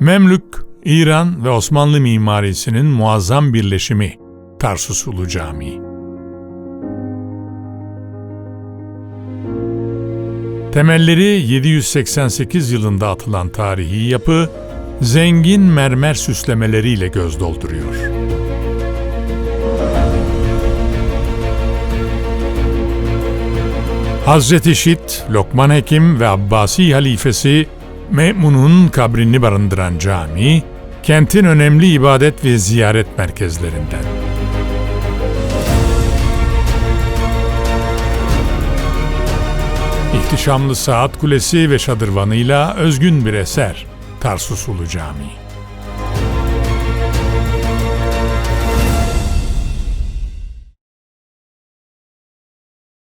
Memlük, İran ve Osmanlı mimarisinin muazzam birleşimi Tarsus Ulu Camii. Temelleri 788 yılında atılan tarihi yapı, zengin mermer süslemeleriyle göz dolduruyor. Hazreti Şit, Lokman Hekim ve Abbasi halifesi Me'mun'un kabrini barındıran cami, kentin önemli ibadet ve ziyaret merkezlerinden. İhtişamlı saat kulesi ve şadırvanıyla özgün bir eser Tarsus Ulu Camii.